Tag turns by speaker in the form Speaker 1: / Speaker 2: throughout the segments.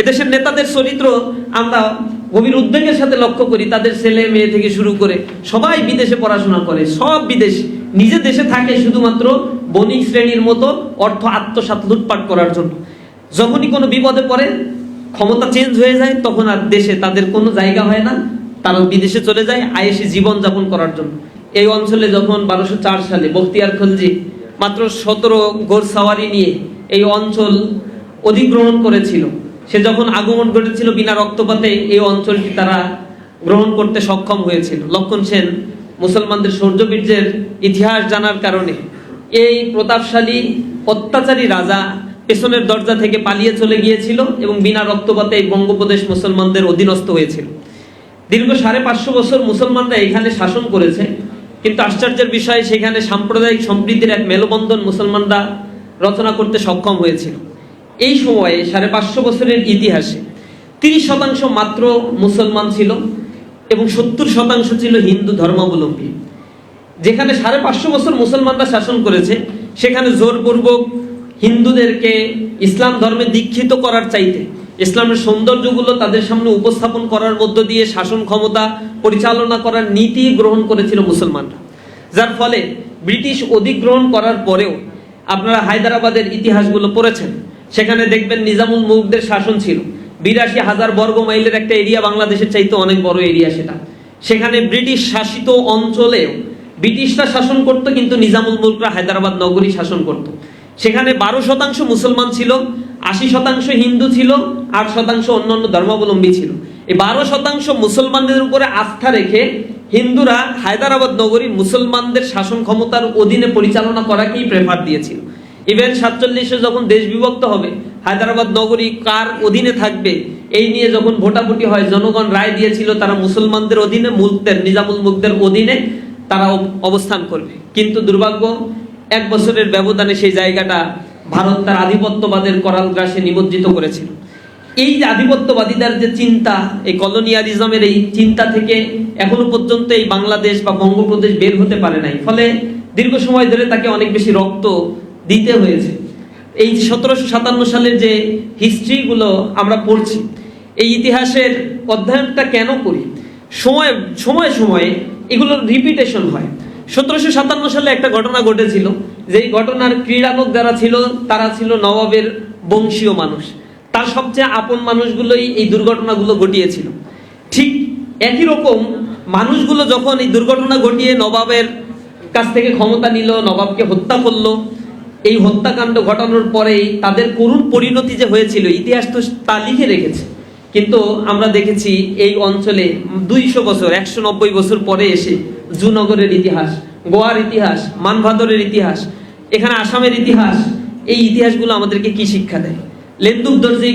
Speaker 1: এদেশের নেতাদের চরিত্র আমরা গভীর উদ্বেগের সাথে লক্ষ্য করি, তাদের ছেলে মেয়ে থেকে শুরু করে সবাই বিদেশে পড়াশোনা করে, সব বিদেশ। নিজে দেশে থাকে শুধুমাত্র বণিক শ্রেণির মতো অর্থ আত্মসাৎ লুটপাট করার জন্য। যখনই কোনো বিপদে পড়ে, ক্ষমতা চেঞ্জ হয়ে যায়, তখন আর দেশে তাদের কোনো জায়গা হয় না। তারা বিদেশে চলে যায় আয়েসি জীবন যাপন করার জন্য। এই অঞ্চলে যখন বারোশো চার সালে বখতিয়ার খলজি মাত্র সতেরো গোর সাওয়ারি নিয়ে এই অঞ্চল অধিগ্রহণ করেছিল সে যখন আগমন ঘটেছিল বিনা রক্তপাতে এই অঞ্চলটি তারা গ্রহণ করতে সক্ষম হয়েছিল। লক্ষণ সেন, মুসলমানদের শৌর্যবীর্যের ইতিহাস জানার কারণে এই প্রতাপশালী, অত্যাচারী রাজা পেছনের দরজা থেকে পালিয়ে চলে গিয়েছিল এবং বিনা রক্তপাতে বঙ্গপ্রদেশ মুসলমানদের অধীনস্থ হয়েছিল। দীর্ঘ সাড়ে পাঁচশো বছর মুসলমানরা এখানে শাসন করেছে, কিন্তু আশ্চর্যের বিষয়, সেখানে সাম্প্রদায়িক সম্প্রীতির এক মেলবন্ধন মুসলমানরা রচনা করতে সক্ষম হয়েছিল। এই সময়ে সাড়ে পাঁচশো বছরের ইতিহাসে তিরিশ শতাংশ মাত্র মুসলমান ছিল এবং সত্তর শতাংশ ছিল হিন্দু ধর্মাবলম্বী। যেখানে সাড়ে পাঁচশো বছর মুসলমানরা শাসন করেছে, সেখানে জোরপূর্বক হিন্দুদেরকে ইসলাম ধর্মে দীক্ষিত করার চাইতে, ইসলামের সৌন্দর্যগুলো তাদের সামনে উপস্থাপন করার মধ্য দিয়ে শাসন ক্ষমতা পরিচালনা করার নীতি গ্রহণ করেছিল মুসলমানরা। যার ফলে ব্রিটিশ অধিগ্রহণ করার পরেও আপনারা হায়দ্রাবাদের ইতিহাসগুলো পড়েছেন। সেখানে দেখবেন নিজামুল মুলকদের শাসন ছিল। বিরাশি হাজার বর্গ মাইলের একটা এরিয়া বাংলাদেশের চাইতে অনেক বড় এরিয়া সেটা। সেখানে ব্রিটিশ শাসিত অঞ্চলেও ব্রিটিশরা শাসন করত, কিন্তু নিজামুল মুলকরা হায়দ্রাবাদ নগরী শাসন করত। সেখানে বারো শতাংশ মুসলমান ছিল, আশি শতাংশ হিন্দু ছিল, আট শতাংশ অন্যান্য ধর্মাবলম্বী ছিল। এই বারো শতাংশ মুসলমানদের উপরে আস্থা রেখে হিন্দুরা হায়দ্রাবাদ নগরী মুসলমানদের শাসন ক্ষমতার অধীনে পরিচালনা করাকেই প্রেফার দিয়েছিল। ইভেন সাতচল্লিশে যখন দেশ বিভক্ত হবে, হায়দ্রাবাদ নগরী কার অধীনে থাকবে, এই নিয়ে যখন ভোটাভুটি হয়, জনগণ রায় দিয়েছিল তারা মুসলমানদের অধীনে, মুলকদের, নিজামুল মুলকদের অধীনে তারা অব- অবস্থান করবে। কিন্তু দুর্ভাগ্য, এক বছরের ব্যবধানে সেই জায়গাটা ভারত তার আধিপত্যবাদের করাল গ্রাসে নিমজ্জিত করেছিল। এই যে আধিপত্যবাদীদের যে চিন্তা, এই কলোনিয়ালিজমের এই চিন্তা থেকে এখনও পর্যন্ত এই বাংলাদেশ বা বঙ্গপ্রদেশ বের হতে পারে নাই। ফলে দীর্ঘ সময় ধরে তাকে অনেক বেশি রক্ত দিতে হয়েছে। এই সতেরোশো সাতান্ন সালের যে হিস্ট্রিগুলো আমরা পড়ছি, এই ইতিহাসের অধ্যয়নটা কেন করি? সময়, সময়ে সময়ে এগুলোর রিপিটেশন হয়। সতেরোশো সাতান্ন সালে একটা ঘটনা ঘটেছিল, যেই ঘটনার ক্রীড়ানক যারা ছিল, তারা ছিল নবাবের বংশীয় মানুষ। তার সবচেয়ে আপন মানুষগুলোই এই দুর্ঘটনাগুলো ঘটিয়েছিল। ঠিক একই রকম মানুষগুলো যখন এই দুর্ঘটনা ঘটিয়ে নবাবের কাছ থেকে ক্ষমতা নিল, নবাবকে হত্যা করল এই হত্যাকাণ্ড ঘটানোর পরেই তাদের করুণ পরিণতি যে হয়েছিল, ইতিহাস তো তা লিখে রেখেছে। কিন্তু আমরা দেখেছি এই অঞ্চলে দুইশো বছর, একশো নব্বই বছর পরে এসে জুনগরের ইতিহাস, গোয়ার ইতিহাস, মানভাদরের ইতিহাস, এখানে আসামের ইতিহাস, এই ইতিহাসগুলো আমাদেরকে কি শিক্ষা দেয়? লেন্দুক দর্জি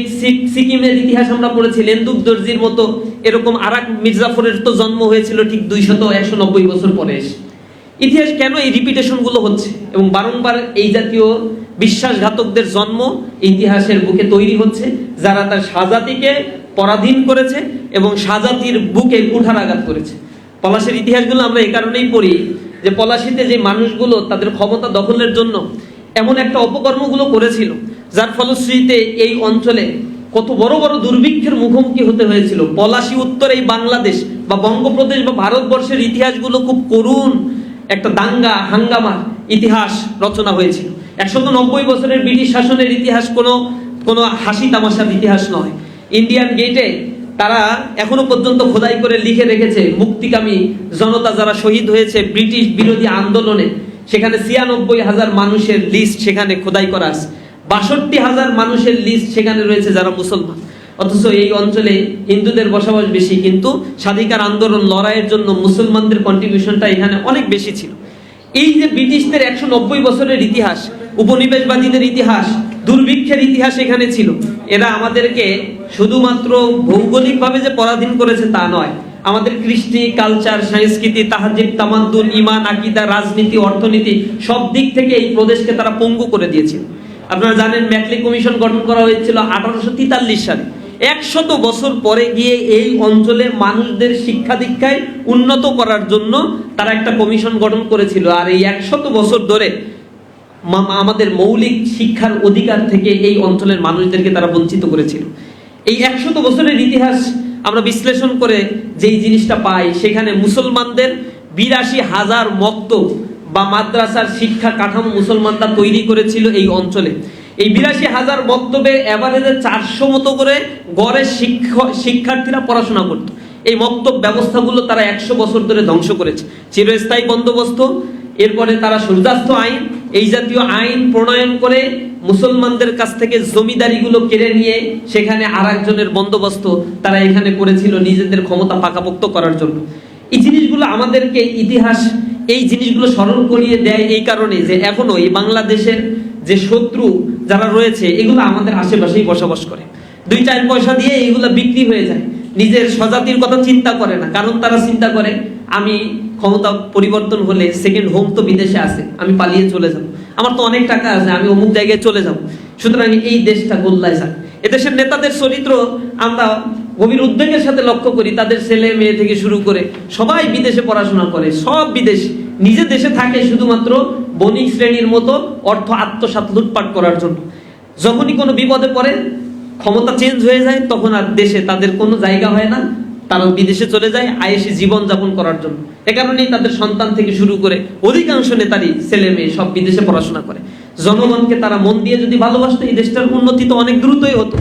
Speaker 1: সিকিমের ইতিহাস আমরা পড়েছি লেন্দুক দর্জির মতো এরকম আরাক মির্জাফরের তো জন্ম হয়েছিল ঠিক দুইশত একশো নব্বই বছর পরে এসে। ইতিহাস কেন এই রিপিটেশনগুলো হচ্ছে? এবং বারংবার এই জাতীয় বিশ্বাসঘাতকদের জন্ম ইতিহাসের বুকে তৈরি হচ্ছে, যারা তার সাজাতিকে পরাধীন করেছে এবং সাজাতির বুকে কুঠারাঘাত করেছে। পলাশের ইতিহাসগুলো আমরা এই কারণেই পড়ি যে পলাশিতে যে মানুষগুলো তাদের ক্ষমতা দখলের জন্য এমন একটা অপকর্মগুলো করেছিল, যার ফলশ্রুতিতে এই অঞ্চলে কত বড় বড় দুর্ভিক্ষের মুখোমুখি হতে হয়েছিল। পলাশি উত্তর এই বাংলাদেশ বা বঙ্গপ্রদেশ বা ভারতবর্ষের ইতিহাসগুলো খুব করুণ একটা দাঙ্গা হাঙ্গামা ইতিহাস রচনা হয়েছিল। একশত নব্বই বছরের ব্রিটিশ শাসনের ইতিহাস কোনো কোনো হাসি তামাশার ইতিহাস নয়। ইন্ডিয়ান গেটে তারা এখনও পর্যন্ত খোদাই করে লিখে রেখেছে, মুক্তিকামী জনতা যারা শহীদ হয়েছে ব্রিটিশ বিরোধী আন্দোলনে, সেখানে ছিয়ানব্বই হাজার মানুষের লিস্ট সেখানে খোদাই করা আছে। বাষট্টি হাজার মানুষের লিস্ট সেখানে রয়েছে যারা মুসলমান। অথচ এই অঞ্চলে হিন্দুদের বসবাস বেশি, কিন্তু স্বাধিকার আন্দোলন লড়াইয়ের জন্য মুসলমানদের কন্ট্রিবিউশনটা এখানে অনেক বেশি ছিল। এই যে ব্রিটিশদের একশো নব্বই বছরের ইতিহাস, উপনিবেশবাদীদের ইতিহাস, দুর্ভিক্ষের ইতিহাস এখানে ছিল। এরা আমাদেরকে শুধুমাত্র ভৌগোলিকভাবে যে পরাধীন করেছে তা নয়, আমাদের কৃষ্টি কালচার সংস্কৃতি, তাহাজিব তামাদ্দুন ইমান, আকিদা, রাজনীতি, অর্থনীতি, সব দিক থেকে এই প্রদেশকে তারা পঙ্গু করে দিয়েছিল আপনারা জানেন ম্যাকলি কমিশন গঠন করা হয়েছিল আঠারোশো তেতাল্লিশ সালে। একশত বছর পরে গিয়ে এই অঞ্চলে মানুষদের শিক্ষা দীক্ষায় উন্নত করার জন্য তারা একটা কমিশন গঠন করেছিল। আর এই একশত বছর ধরে আমাদের মৌলিক শিক্ষার অধিকার থেকে এই অঞ্চলের মানুষদেরকে তারা বঞ্চিত করেছিল। এই একশত বছরের ইতিহাস আমরা বিশ্লেষণ করে যেই জিনিসটা পাই, সেখানে মুসলমানদের বিরাশি হাজার মক্ত বা মাদ্রাসার শিক্ষা কাঠামো মুসলমানরা তৈরি করেছিল এই অঞ্চলে। এই বিরাশি হাজার মক্তবে এভারেজে চারশো মতো করে গড়ে শিক্ষার্থীরা পড়াশোনা করতো। এই মক্তব ব্যবস্থাগুলো তারা একশো বছর ধরে ধ্বংস করেছে। চিরস্থায়ী বন্দোবস্ত, এরপরে তারা সূর্যাস্ত আইন, এই জাতীয় আইন প্রণয়ন করে মুসলমানদের কাছ থেকে জমিদারিগুলো কেড়ে নিয়ে সেখানে আর একজনের বন্দোবস্ত তারা এখানে করেছিল নিজেদের ক্ষমতা পাকাপোক্ত করার জন্য। এই জিনিসগুলো আমাদেরকে ইতিহাস, এই জিনিসগুলো স্মরণ করিয়ে দেয় এই কারণে যে এখনও এই বাংলাদেশের যে শত্রু যারা রয়েছে, এগুলো আমাদের আশেপাশেই বসবাস করে। দুই চার পয়সা দিয়ে এগুলো বিক্রি হয়ে যায়। নিজের স্বজাতির কথা চিন্তা করে না, কারণ তারা চিন্তা করে, আমি ক্ষমতা পরিবর্তন হলে সেকেন্ড হোম তো বিদেশে আছে, আমি পালিয়ে চলে যাব। আমার তো অনেক টাকা আছে, আমি অমুক জায়গায় চলে যাব। সুতরাং এই দেশটা গোল্লায় যাক। এদেশের নেতাদের চরিত্র আমরা গভীর উদ্বেগের সাথে লক্ষ্য করি, তাদের ছেলে মেয়ে থেকে শুরু করে সবাই বিদেশে পড়াশোনা করে, সব বিদেশ। নিজে দেশে থাকে শুধুমাত্র বণিক শ্রেণির মতো অর্থ আত্মসাৎ লুটপাট করার জন্য। যখনই কোনো বিপদে পড়ে, ক্ষমতা চেঞ্জ হয়ে যায়, তখন আর দেশে তাদের কোনো জায়গা হয় না। তারা বিদেশে চলে যায় আয়েসি জীবন যাপন করার জন্য। এ কারণেই তাদের সন্তান থেকে শুরু করে অধিকাংশ নেতারই ছেলে মেয়ে সব বিদেশে পড়াশোনা করে। জনগণকে তারা মন দিয়ে যদি ভালোবাসতো, এই দেশটার উন্নতি তো অনেক দ্রুতই হতো।